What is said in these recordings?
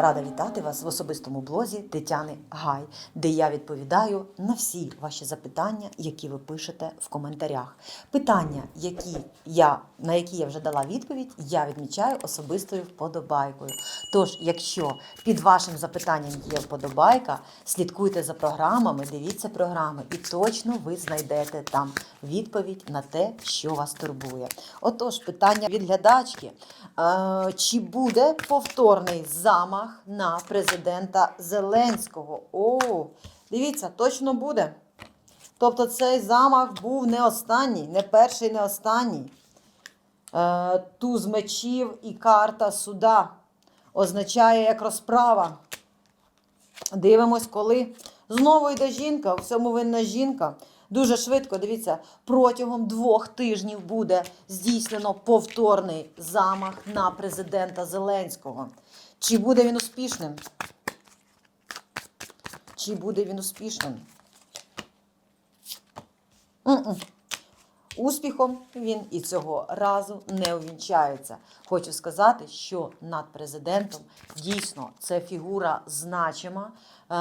Рада вітати вас в особистому блозі Тетяни Гай, де я відповідаю на всі ваші запитання, які ви пишете в коментарях. Питання, які я, на які я вже дала відповідь, я відмічаю особистою вподобайкою. Тож, якщо під вашим запитанням є вподобайка, слідкуйте за програмами, дивіться програми, і точно ви знайдете там відповідь на те, що вас турбує. Отож, питання від глядачки: Е, чи буде повторний замах на президента Зеленського? О, дивіться, точно буде. Тобто цей замах був не останній, не перший, не останній. Е, туз мечів і карта суда означає як розправа. Дивимось, коли знову йде жінка, у всьому винна жінка. Дуже швидко, дивіться, протягом двох тижнів буде здійснено повторний замах на президента Зеленського. Чи буде він успішним? Чи буде він успішним? М-м. Успіхом він і цього разу не увінчається. Хочу сказати, що над президентом дійсно це фігура значима е,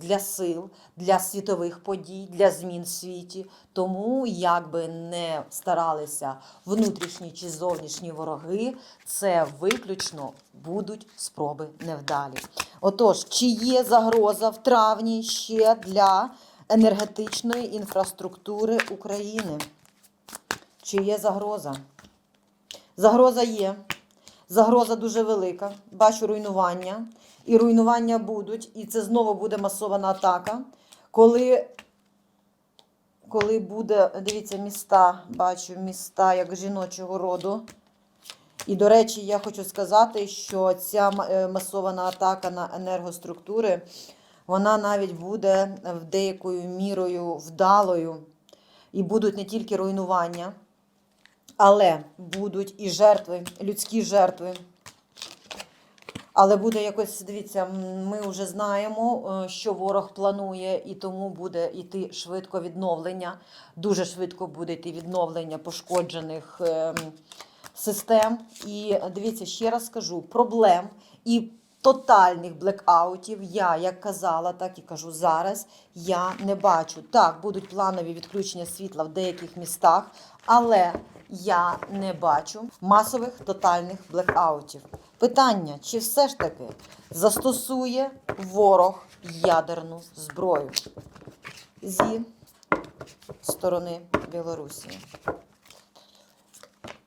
для сил, для світових подій, для змін в світі. Тому, як би не старалися внутрішні чи зовнішні вороги, це виключно будуть спроби невдалі. Отож, чи є загроза в травні ще для енергетичної інфраструктури України? Чи є загроза? Загроза є. Загроза дуже велика. Бачу руйнування. І руйнування будуть. І це знову буде масована атака. Коли, коли буде, дивіться, міста, бачу міста як жіночого роду. І, до речі, я хочу сказати, що ця е, масована атака на енергоструктури, вона навіть буде в деякою мірою вдалою. І будуть не тільки руйнування, але будуть і жертви, людські жертви. Але буде якось, дивіться, ми вже знаємо, е, що ворог планує, і тому буде йти швидко відновлення. Дуже швидко буде йти відновлення пошкоджених ем, систем. І дивіться, ще раз скажу: проблем і тотальних блекаутів я як казала, так і кажу зараз. Я не бачу. Так, будуть планові відключення світла в деяких містах, але я не бачу масових тотальних блекаутів. Питання: чи все ж таки застосує ворог ядерну зброю зі сторони Білорусі?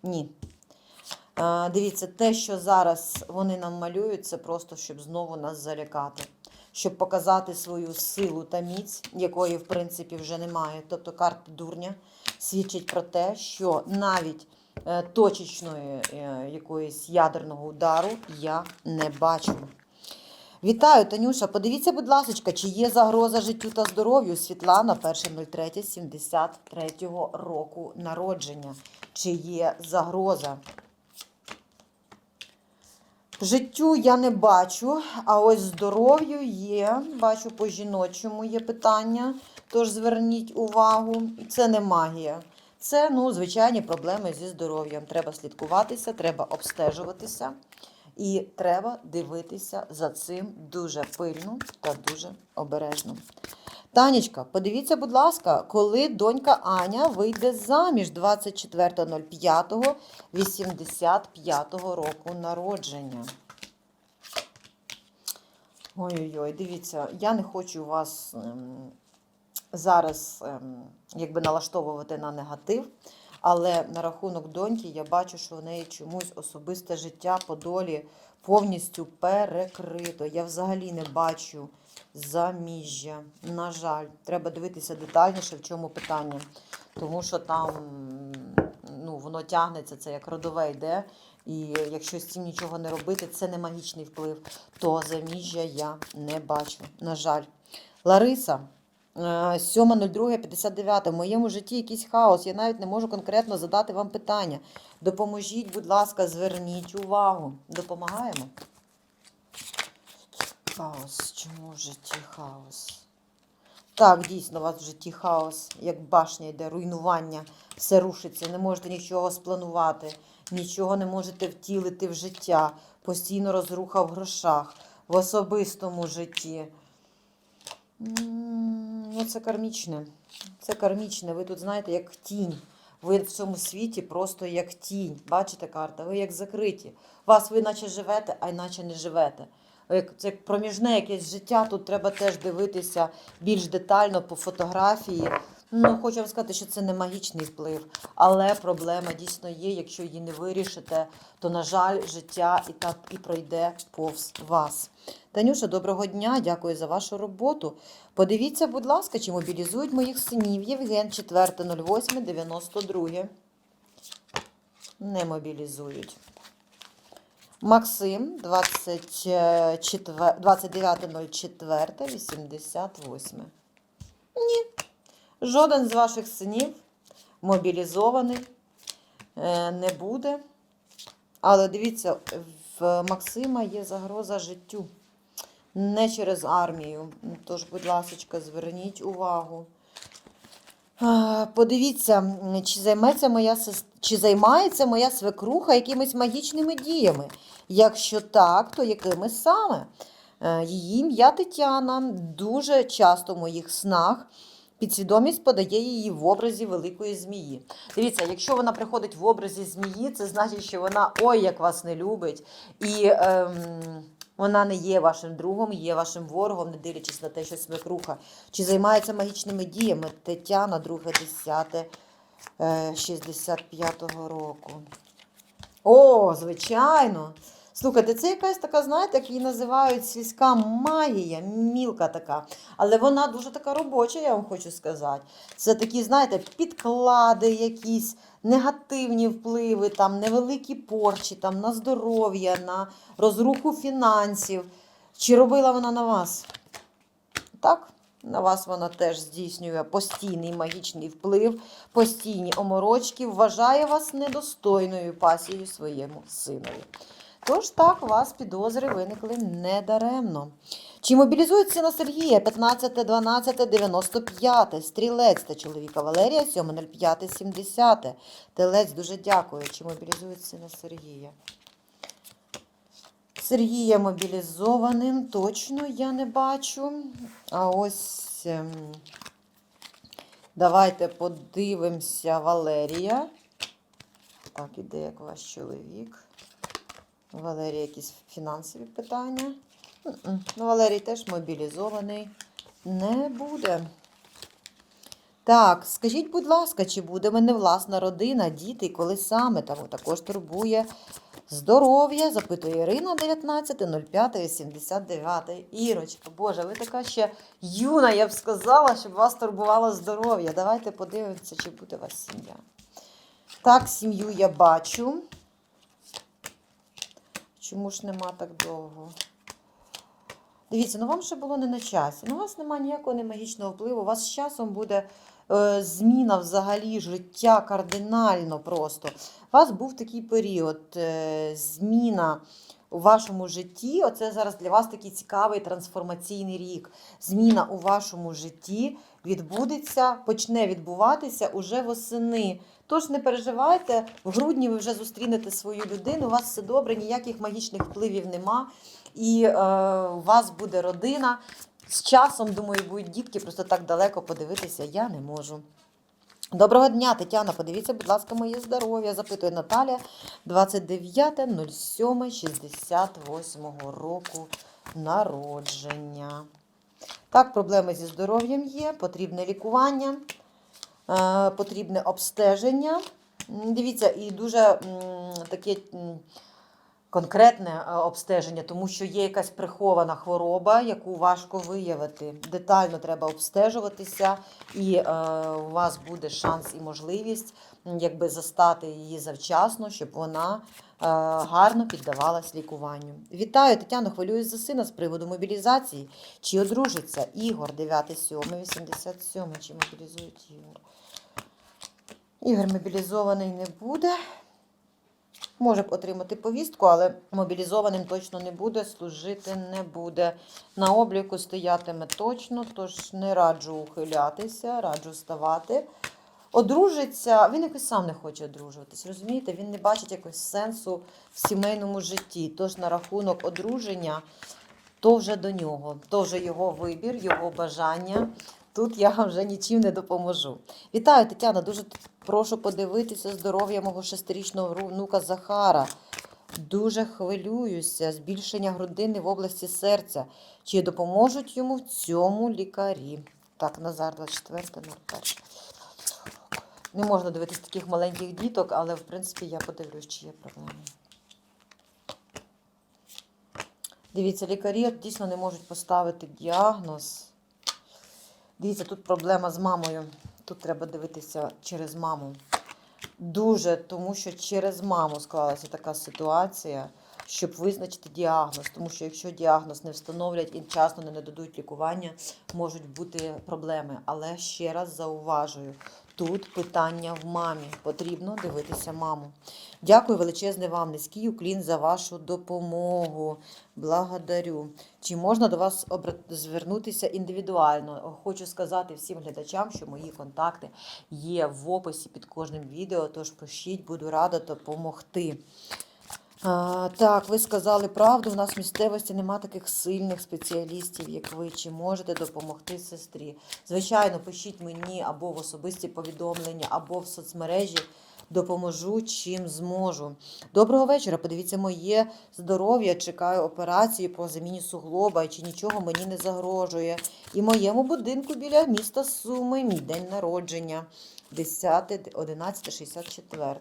Ні. Дивіться, те, що зараз вони нам малюють, це просто щоб знову нас залякати, щоб показати свою силу та міць, якої, в принципі, вже немає. Тобто карта дурня свідчить про те, що навіть е, точечної е, якоїсь ядерного удару я не бачу. Вітаю, Танюша. Подивіться, будь ласка, чи є загроза життю та здоров'ю Світлана 1.03.73 року народження. Чи є загроза? Життю я не бачу, а ось здоров'ю є. Бачу по жіночому є питання. Тож зверніть увагу, це не магія. Це ну, звичайні проблеми зі здоров'ям. Треба слідкуватися, треба обстежуватися і треба дивитися за цим дуже пильно та дуже обережно. Танечка, подивіться, будь ласка, коли донька Аня вийде заміж 24.05.85 року народження. Ой-ой-ой, дивіться, я не хочу вас ем, зараз ем, якби налаштовувати на негатив, але на рахунок доньки я бачу, що в неї чомусь особисте життя по долі повністю перекрито. Я взагалі не бачу заміжжя. На жаль, треба дивитися детальніше, в чому питання. Тому що там ну, воно тягнеться, це як родове йде. І якщо з цим нічого не робити, це не магічний вплив, то заміжжя я не бачу. На жаль. Лариса, е, 7.02.59. В моєму житті якийсь хаос. Я навіть не можу конкретно задати вам питання. Допоможіть, будь ласка, зверніть увагу. Допомагаємо? Хаос. Чому в житті хаос? Так, дійсно, у вас в житті хаос, як башня йде, руйнування, все рушиться, не можете нічого спланувати, нічого не можете втілити в життя, постійно розруха в грошах. в особистому житті. Ну, це кармічне. Це кармічне. Ви тут, знаєте, як тінь. Ви в цьому світі просто як тінь. Бачите карта? Ви як закриті. Вас ви наче живете, а іначе не живете. Це як проміжне якесь життя. Тут треба теж дивитися більш детально по фотографії. Ну, хочу вам сказати, що це не магічний вплив, але проблема дійсно є. Якщо її не вирішите, то, на жаль, життя і так і пройде повз вас. Танюша, доброго дня, дякую за вашу роботу. Подивіться, будь ласка, чи мобілізують моїх синів. Євген 4.08.92. Не мобілізують. Максим 29.04.88. Ні. Жоден з ваших синів мобілізований е, не буде. Але дивіться, в Максима є загроза життю. Не через армію. Тож, будь ласка, зверніть увагу. Подивіться, чи займеться моя чи займається моя свекруха якимись магічними діями. Якщо так, то якими саме? Е, Її ім'я Тетяна дуже часто в моїх снах. Підсвідомість подає її в образі великої змії. Дивіться, якщо вона приходить в образі змії, це значить, що вона ой як вас не любить, і ем, вона не є вашим другом, є вашим ворогом, не дивлячись на те, що свекруха. Чи займається магічними діями Тетяна, 2 10 е, 65-го року. О, звичайно. Слухайте, це якась така, знаєте, як її називають сільська магія, мілка така. Але вона дуже така робоча, я вам хочу сказати. Це такі, знаєте, підклади якісь, негативні впливи, там, невеликі порчі там, на здоров'я, на розруху фінансів. Чи робила вона на вас? Так, на вас вона теж здійснює постійний магічний вплив, постійні оморочки, вважає вас недостойною пасією своєму синові. Тож так, у вас підозри виникли недаремно. Чи мобілізують сина Сергія 15-12-95, стрілець та чоловіка Валерія 7.05.70. Телець дуже дякую. Чи мобілізують сина Сергія? Сергія мобілізованим точно я не бачу. А ось ем, давайте подивимося Валерія. Так, іде як ваш чоловік. Валерія якісь фінансові питання. Ну, Валерій теж мобілізований. Не буде. Так, скажіть, будь ласка, чи буде мене власна родина, діти, коли саме? Тому також турбує здоров'я, запитує Ірина 19.05.79. Ірочка, Боже, ви така ще юна, я б сказала, щоб вас турбувало здоров'я. Давайте подивимося, чи буде у вас сім'я. Так, сім'ю я бачу. Чому ж нема так довго? Дивіться, ну вам ще було не на часі. Ну, у вас немає ніякого не магічного впливу. У вас з часом буде е, зміна взагалі життя кардинально просто. У вас був такий період, е, зміна у вашому житті. Оце зараз для вас такий цікавий трансформаційний рік. Зміна у вашому житті відбудеться, почне відбуватися уже восени. Тож не переживайте, в грудні ви вже зустрінете свою людину, у вас все добре, ніяких магічних впливів нема. І е, у вас буде родина. З часом, думаю, будуть дітки, просто так далеко подивитися я не можу. Доброго дня, Тетяна. Подивіться, будь ласка, моє здоров'я. Запитує Наталія 29.07.68 року народження. Так, проблеми зі здоров'ям є, потрібне лікування, потрібне обстеження. Дивіться, і дуже таке конкретне е, обстеження, тому що є якась прихована хвороба, яку важко виявити. Детально треба обстежуватися, і е, у вас буде шанс і можливість якби застати її завчасно, щоб вона е, гарно піддавалась лікуванню. Вітаю, Тетяно, хвилююсь за сина з приводу мобілізації. Чи одружиться Ігор 9.7.87, чи мобілізують Ігор? Ігор мобілізований не буде. Може отримати повістку, але мобілізованим точно не буде, служити не буде. На обліку стоятиме точно, тож не раджу ухилятися, раджу ставати. Одружиться, він якось сам не хоче одружуватись, розумієте? Він не бачить якогось сенсу в сімейному житті. Тож на рахунок одруження то вже до нього, то вже його вибір, його бажання. Тут я вже нічим не допоможу. Вітаю, Тетяна. Дуже прошу подивитися здоров'я мого шестирічного внука Захара. Дуже хвилююся. Збільшення грудини в області серця. Чи допоможуть йому в цьому лікарі? Так, Назар 24.01. Не можна дивитись таких маленьких діток, але в принципі я подивлюсь, чи є проблеми. Дивіться, лікарі дійсно не можуть поставити діагноз. Дивіться, тут проблема з мамою. Тут треба дивитися через маму. Дуже, тому що через маму склалася така ситуація, щоб визначити діагноз. Тому що якщо діагноз не встановлять і вчасно не нададуть лікування, можуть бути проблеми. Але ще раз зауважую, тут питання в мамі. Потрібно дивитися маму. Дякую величезне вам, низький уклін за вашу допомогу. Благодарю. Чи можна до вас звернутися індивідуально? Хочу сказати всім глядачам, що мої контакти є в описі під кожним відео, тож пишіть, буду рада допомогти. А, так, ви сказали правду. У нас в місцевості нема таких сильних спеціалістів, як ви. Чи можете допомогти сестрі? Звичайно, пишіть мені або в особисті повідомлення, або в соцмережі. Допоможу чим зможу. Доброго вечора. Подивіться моє здоров'я. Чекаю операції по заміні суглоба, чи нічого мені не загрожує. І моєму будинку біля міста Суми, мій день народження. 10, 11, 64.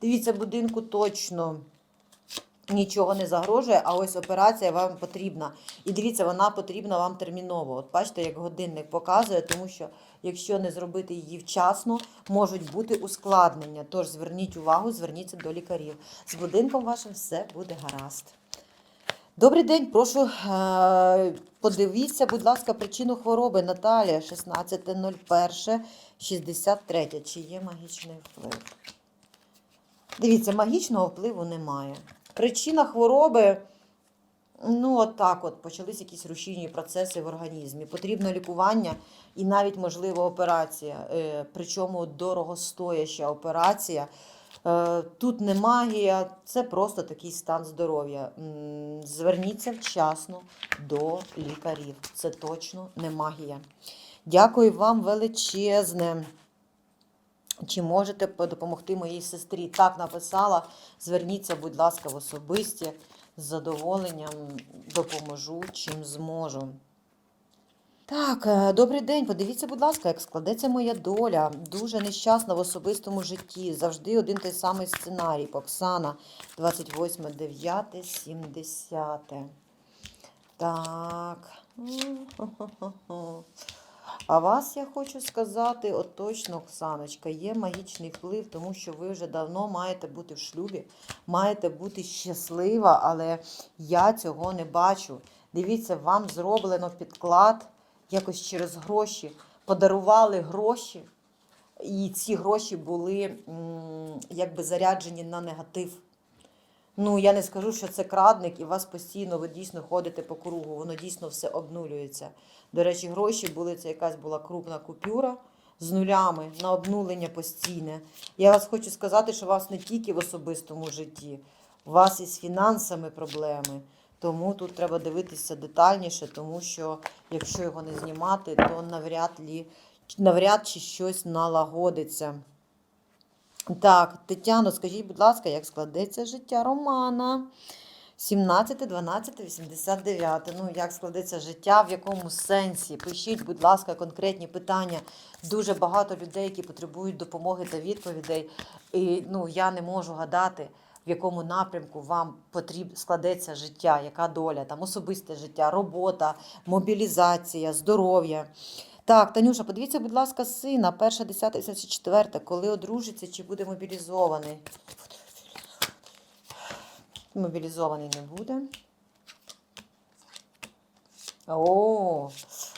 Дивіться, будинку точно нічого не загрожує, а ось операція вам потрібна. І дивіться, вона потрібна вам терміново. От бачите, як годинник показує, тому що якщо не зробити її вчасно, можуть бути ускладнення. Тож зверніть увагу, зверніться до лікарів. З будинком вашим все буде гаразд. Добрий день, прошу е, подивіться, будь ласка, причину хвороби Наталія 16.01.63. Чи є магічний вплив? Дивіться, магічного впливу немає. Причина хвороби, ну отак от, почались якісь рушійні процеси в організмі. Потрібно лікування і навіть, можливо, операція. Е, причому дорогостояща операція. Е, Тут не магія, це просто такий стан здоров'я. Зверніться вчасно до лікарів. Це точно не магія. Дякую вам величезне. Чи можете допомогти моїй сестрі? Так написала. Зверніться, будь ласка, в особисті. З задоволенням допоможу, чим зможу. Так, е, добрий день. Подивіться, будь ласка, як складеться моя доля. Дуже нещасна в особистому житті. Завжди один той самий сценарій. Оксана, 28.09.70. Так. А вас я хочу сказати, от точно, Оксаночка, є магічний вплив, тому що ви вже давно маєте бути в шлюбі, маєте бути щаслива, але я цього не бачу. Дивіться, вам зроблено підклад якось через гроші, подарували гроші, і ці гроші були якби заряджені на негатив. Ну, я не скажу, що це крадник, і вас постійно ви дійсно ходите по кругу, воно дійсно все обнулюється. До речі, гроші були, це якась була крупна купюра з нулями на обнулення постійне. Я вас хочу сказати, що у вас не тільки в особистому житті, у вас і з фінансами проблеми. Тому тут треба дивитися детальніше, тому що якщо його не знімати, то навряд, лі, навряд чи щось налагодиться. Так, Тетяно, скажіть, будь ласка, як складеться життя Романа? 17, 12, 89. Ну, як складеться життя, в якому сенсі? Пишіть, будь ласка, конкретні питання. Дуже багато людей, які потребують допомоги та відповідей. І ну, я не можу гадати, в якому напрямку вам потріб... складеться життя, яка доля, там особисте життя, робота, мобілізація, здоров'я. Так, Танюша, подивіться, будь ласка, сина, 1, 10, 84, коли одружиться, чи буде мобілізований? Мобілізований не буде. О,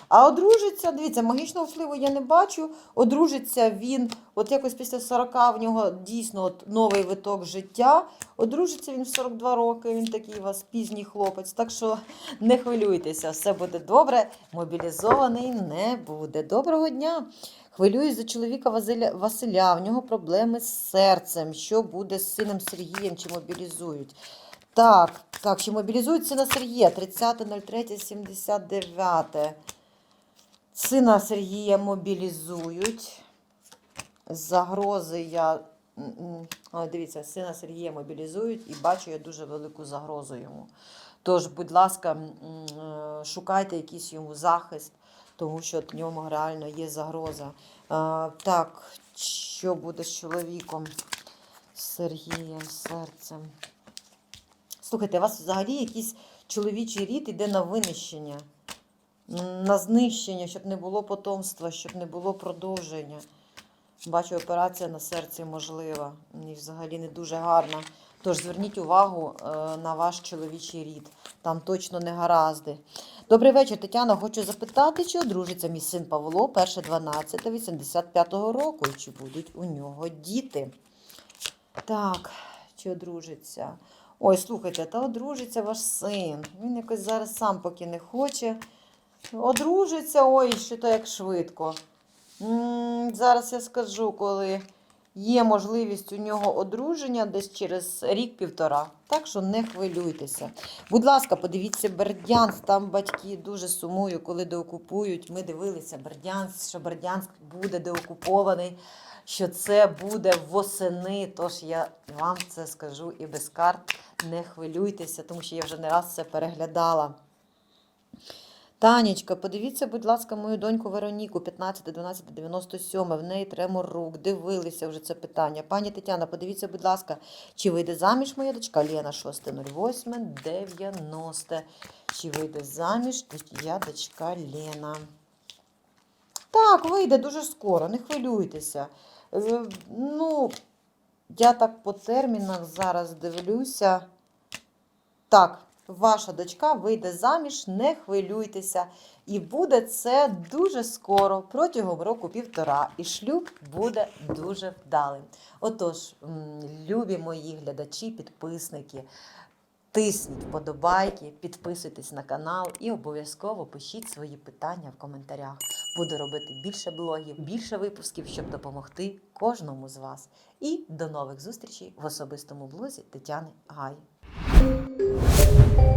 а одружиться, дивіться, магічного впливу я не бачу. Одружиться він, от якось після 40 в нього дійсно от новий виток життя. Одружиться він в 42 роки, він такий у вас пізній хлопець. Так що не хвилюйтеся, все буде добре. Мобілізований не буде. Доброго дня! Хвилююсь за чоловіка Василя, Василя. В нього проблеми з серцем. Що буде з сином Сергієм, чи мобілізують? Так, так, чи мобілізують сина Сергія 30.03.79. Сина Сергія мобілізують. Загрози я. дивіться, сина Сергія мобілізують і бачу я дуже велику загрозу йому. Тож, будь ласка, е, шукайте якийсь йому захист, тому що в ньому реально є загроза. Так, що буде з чоловіком? Сергієм, серцем. Слухайте, у вас взагалі якийсь чоловічий рід іде на винищення, на знищення, щоб не було потомства, щоб не було продовження. Бачу, операція на серці можлива і взагалі не дуже гарна. Тож зверніть увагу е, на ваш чоловічий рід. Там точно не гаразди. Добрий вечір, Тетяна. Хочу запитати, чи одружиться мій син Павло 1.12.85 року, і чи будуть у нього діти. Так, чи одружиться? Ой, слухайте, та одружиться ваш син. Він якось зараз сам поки не хоче. Одружиться, ой, що то як швидко. Зараз я скажу, коли є можливість у нього одруження десь через рік-півтора. Так що не хвилюйтеся. Будь ласка, подивіться Бердянськ. Там батьки дуже сумую, коли деокупують. Ми дивилися Бердянськ, що Бердянськ буде деокупований, що це буде восени. Тож я вам це скажу і без карт. Не хвилюйтеся, тому що я вже не раз це переглядала. Танечка, подивіться, будь ласка, мою доньку Вероніку, 15-12-97. В неї тремор рук. Дивилися вже це питання. Пані Тетяна, подивіться, будь ласка, чи вийде заміж моя дочка Лена 6.08.90. Чи вийде заміж я дочка Лена? Так, вийде дуже скоро, не хвилюйтеся. Е, Ну, я так по термінах зараз дивлюся. Так, ваша дочка вийде заміж, не хвилюйтеся. І буде це дуже скоро, протягом року-півтора. І шлюб буде дуже вдалим. Отож, любі мої глядачі, підписники, тисніть вподобайки, підписуйтесь на канал і обов'язково пишіть свої питання в коментарях. Буду робити більше блогів, більше випусків, щоб допомогти кожному з вас. І до нових зустрічей в особистому блозі Тетяни Гай. Thank you.